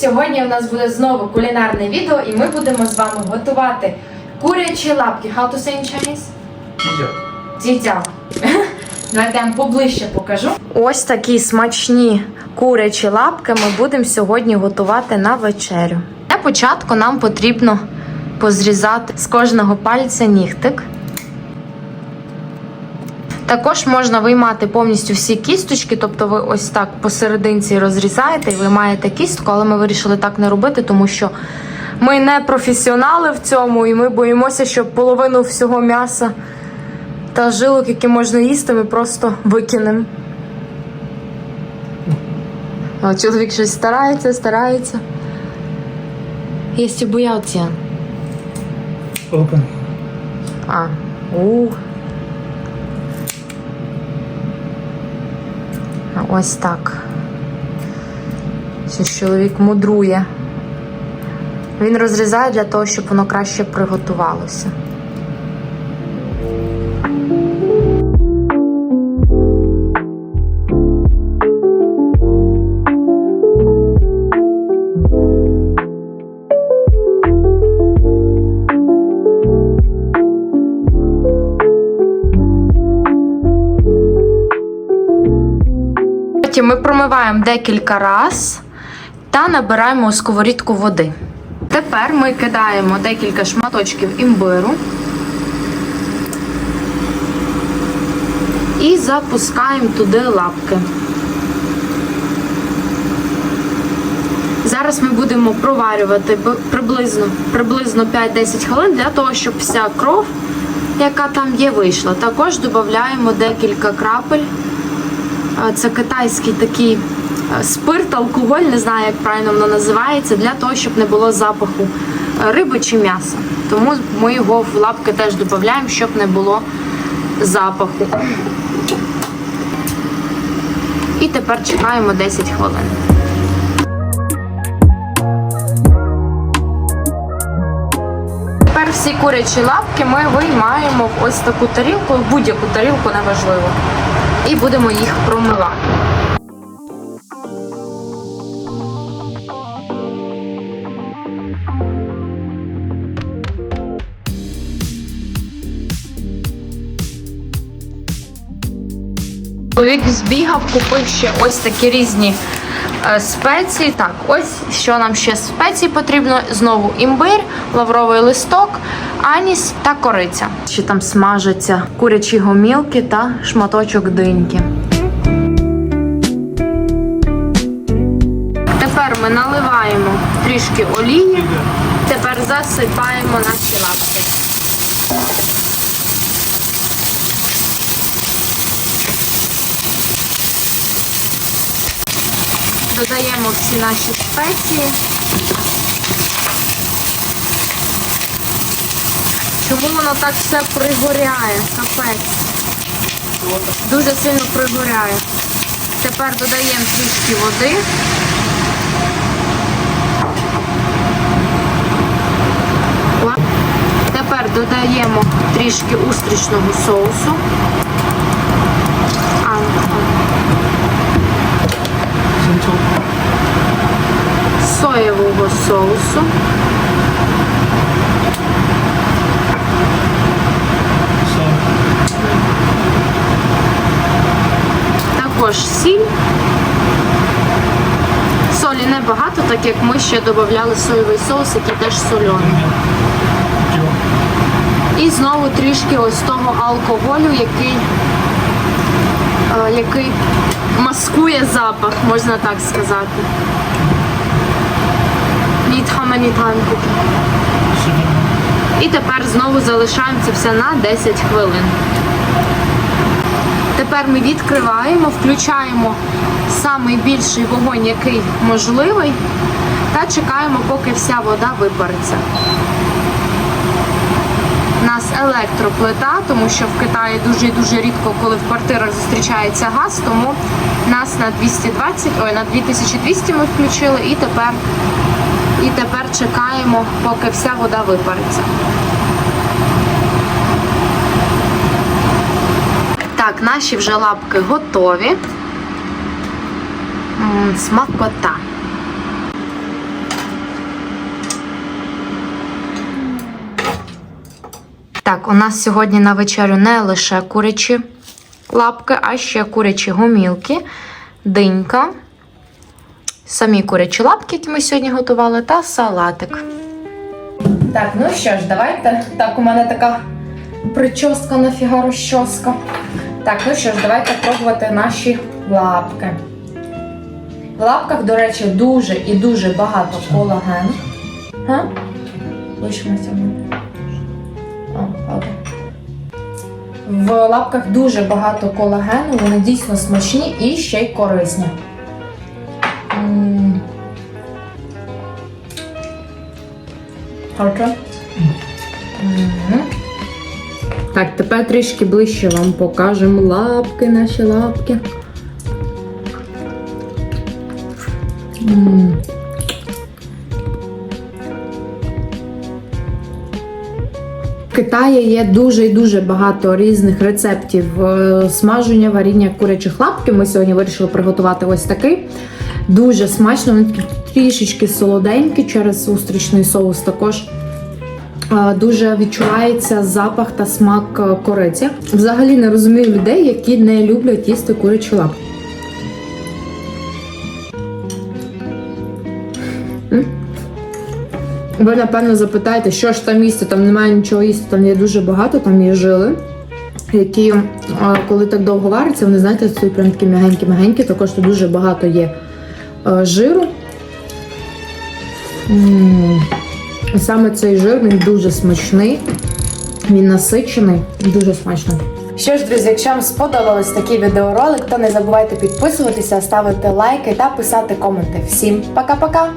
Сьогодні у нас буде знову кулінарне відео, і ми будемо з вами готувати курячі лапки. How to say in Chinese? Дзідзяо. Давайте я вам поближче покажу. Ось такі смачні курячі лапки ми будемо сьогодні готувати на вечерю. Для початку нам потрібно позрізати з кожного пальця нігтик. Також можна виймати повністю всі кісточки, тобто ви ось так посерединці розрізаєте і виймаєте кістку, але ми вирішили так не робити, тому що ми не професіонали в цьому, і ми боїмося, що половину всього м'яса та жилок, які можна їсти, ми просто викинемо. Чоловік щось старається, старається. Єсть боявця. Open. А, у. Ось так. Ще чоловік мудрує. Він розрізає для того, щоб воно краще приготувалося. Потім ми промиваємо декілька раз та набираємо у сковорідку води. Тепер ми кидаємо декілька шматочків імбиру і запускаємо туди лапки. Зараз ми будемо проварювати приблизно, приблизно 5-10 хвилин для того, щоб вся кров, яка там є, вийшла. Також додаємо декілька крапель Це китайський такий е, спирт, алкоголь, не знаю, як правильно воно називається, для того, щоб не було запаху е, риби чи м'яса. Тому ми його в лапки теж додаємо, щоб не було запаху. І тепер чекаємо 10 хвилин. Тепер всі курячі лапки ми виймаємо в ось таку тарілку, в будь-яку тарілку неважливо. І будемо їх промивати. Чоловік збігав, купив ще ось такі різні спеції. Так, ось що нам ще з спецій потрібно. Знову імбир, лавровий листок, аніс та кориця. Ще там смажаться курячі гомілки та шматочок диньки. Тепер ми наливаємо трішки олії. Тепер засипаємо наші лапки. Додаємо всі наші спеції. Чому воно так все пригоряє? Капець. Дуже сильно пригоряє. Тепер додаємо трішки води. Тепер додаємо трішки устричного соусу. А, соєвого соусу. Також сіль. Солі небагато, так як ми ще додавали соєвий соус, який теж соляний. І знову трішки ось того алкоголю, який, е, який маскує запах, можна так сказати. Нітхаменітанку. І тепер знову залишаємо це все на 10 хвилин. Тепер ми відкриваємо, включаємо самий більший вогонь, який можливий, та чекаємо, поки вся вода випариться. У нас електроплита, тому що в Китаї дуже і дуже рідко, коли в квартирах зустрічається газ, тому нас на 220, ой, на 2200 ми включили і тепер, і тепер чекаємо, поки вся вода випариться. Так, наші вже лапки готові. М -м, смакота. Так, у нас сьогодні на вечерю не лише курячі лапки, а ще курячі гомілки, динька самі курячі лапки, які ми сьогодні готували, та салатик. Так, ну що ж, давайте. Так, у мене така прическа нафіга розчоска. Так, ну що ж, давайте пробувати наші лапки. В лапках, до речі, дуже і дуже багато колагену. Га? Лишимо В лапках дуже багато колагену, вони дійсно смачні і ще й корисні. Хорошо? Так, тепер трішки ближче вам покажемо лапки, наші лапки. В Китаї є дуже і дуже багато різних рецептів е, смаження варіння курячих лапків. Ми сьогодні вирішили приготувати ось такий. Дуже смачно, вони трішечки солоденькі через устричний соус також. Дуже відчувається запах та смак е, кориці. Взагалі не розумію людей, які не люблять їсти курячі лап. Ви, напевно, запитаєте, що ж там їсти, там немає нічого їсти, там є дуже багато, там є жили, які, е, коли так довго варяться, вони, знаєте, стають прям такі мягенькі-мягенькі, також тут дуже багато є. Е, жиру. І саме цей жир він дуже смачний, він насичений, дуже смачний. Що ж, друзі, якщо вам сподобалось такий відеоролик, то не забувайте підписуватися, ставити лайки та писати коменти. Всім пока-пока!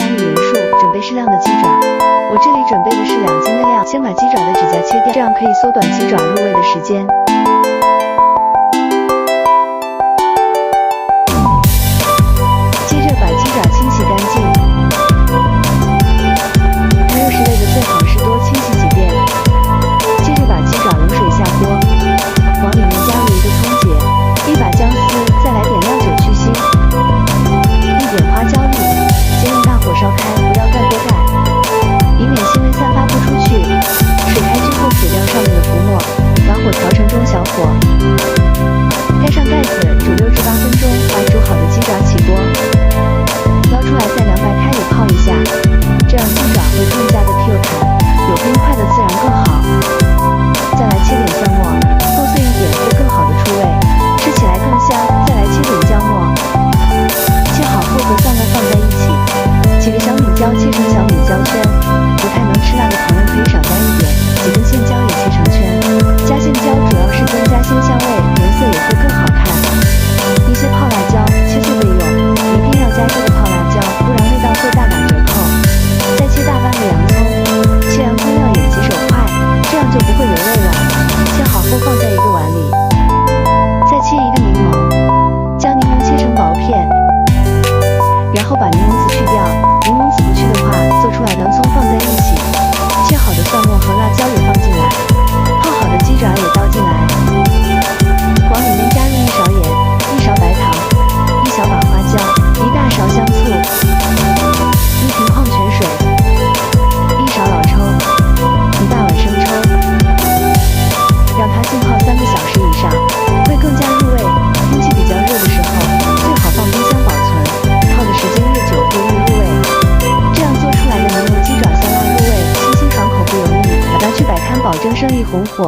红火